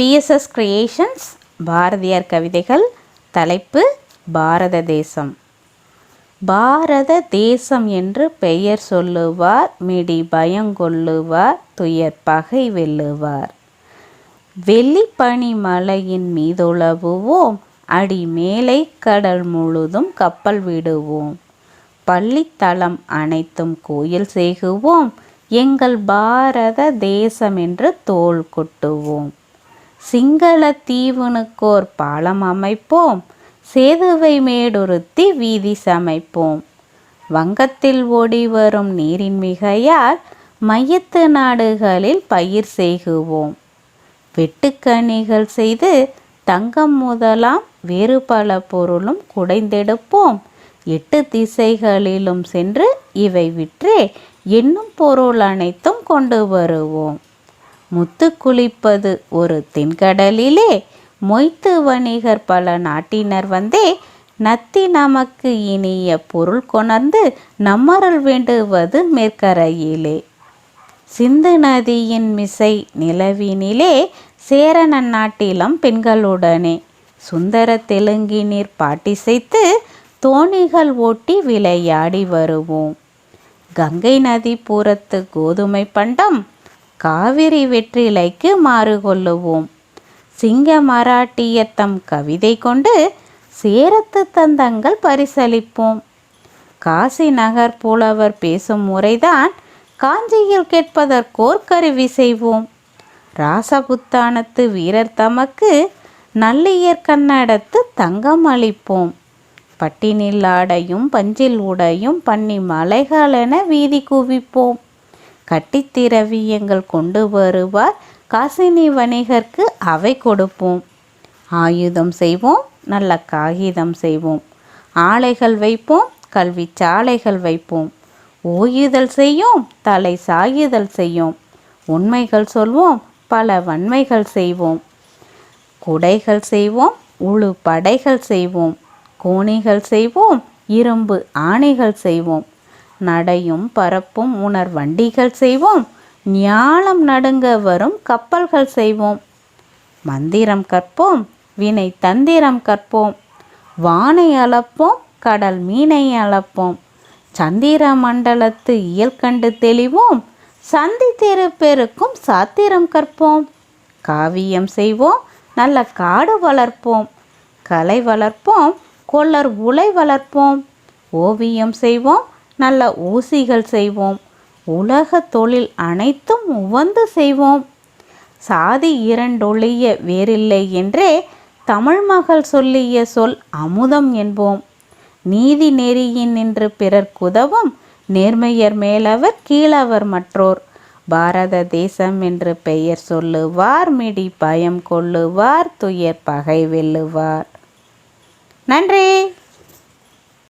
BSS creations Bharathiyar கவிதைகள் தலைப்பு பாரத தேசம். பாரத தேசம் என்று பெயர் சொல்லுவார் மிடி பயங்கொள்ளுவார் துயர் பகை வெல்லுவார். வெள்ளிப்பனி மலையின் மீதுளவுவோம் அடி மேலை கடல் முழுதும் கப்பல் விடுவோம். பள்ளித்தலம் அனைத்தும் கோயில் செய்குவோம் எங்கள் பாரத தேசம் என்று தோல் கொட்டுவோம். சிங்கள தீவுனுக்கோர் பாலம் அமைப்போம் சேதுவை மேடுருத்தி வீதி சமைப்போம். வங்கத்தில் ஓடி வரும் நீரின் மிகையால் மையத்து நாடுகளில் பயிர் செய்குவோம். வெட்டுக்கணிகள் செய்து தங்கம் முதலாம் வேறு பல பொருளும் குடைந்தெடுப்போம். எட்டு திசைகளிலும் சென்று இவை விற்றே என்னும் பொருள் அனைத்தும் கொண்டு வருவோம். முத்து குளிப்பது ஒரு தென்கடலிலே. மொய்த்து வணிகர் பல நாட்டினர் வந்தே. நத்தி நமக்கு இனிய பொருள் கொணர்ந்து நம்மருள் வேண்டுவது மேற்கரையிலே. சிந்து நதியின் மிசை நிலவினிலே. சேரண நாட்டிலம் பெண்களுடனே. சுந்தர தெலுங்கினீர் பாட்டிசைத்து தோணிகள் ஓட்டி விளையாடி வருவோம். கங்கை நதி புறத்து கோதுமை பண்டம் காவிரி வெற்றிலைக்கு மாறு கொள்ளுவோம் சிங்க மராட்டியத்தம் கவிதை கொண்டு சேரத்து தந்தங்கள் பரிசளிப்போம். காசி நகர் புலவர் பேசும் முறைதான் காஞ்சியில் கேட்பதற்கோர் கருவி செய்வோம். ராசபுத்தானத்து வீரர் தமக்கு நல்லியர் கன்னடத்து தங்கம் அளிப்போம். பட்டினில் ஆடையும் பஞ்சில் உடையும் பண்ணி மலைகளென வீதி குவிப்போம். கட்டித்திரவியங்கள் கொண்டு வருவார். காசினி வணிகர்க்கு அவை கொடுப்போம். ஆயுதம் செய்வோம் நல்ல காகிதம் செய்வோம். ஆலைகள் வைப்போம் கல்வி சாலைகள் வைப்போம். ஓயுதல் செய்யும் தலை சாயுதல் செய்யும். உண்மைகள் சொல்வோம் பல வன்மைகள் செய்வோம். குடைகள் செய்வோம் உழு படைகள் செய்வோம். கோணிகள் செய்வோம் இரும்பு ஆணைகள் செய்வோம். நடையும் பரப்பும் உணர் வண்டிகள் செய்வோம். ஞாலம் நடுங்க வரும் கப்பல்கள் செய்வோம். மந்திரம் கற்போம் வினை தந்திரம் கற்போம். வானை அளப்போம் கடல் மீனை அளப்போம். சந்திர மண்டலத்து இயல் கண்டு தெளிவோம். சந்தி பெருக்கும் சாத்திரம் கற்போம். காவியம் செய்வோம் நல்ல காடு வளர்ப்போம். கலை வளர்ப்போம் கொள்ளர் உலை வளர்ப்போம். ஓவியம் செய்வோம் நல்ல ஊசிகள் செய்வோம். உலக தொழில் அனைத்தும் உவந்து செய்வோம். சாதி இரண்டொழிய வேறில்லை என்றே தமிழ் மகள் சொல்லிய சொல் அமுதம் என்போம். நீதி நெறியின் நின்று பிறர் குதவும் நேர்மையர் மேலவர் கீழவர் மற்றோர். பாரத தேசம் என்று பெயர் சொல்லுவார் மிடி பயம் கொள்ளுவார் துயர் பகை வெல்லுவார். நன்றி!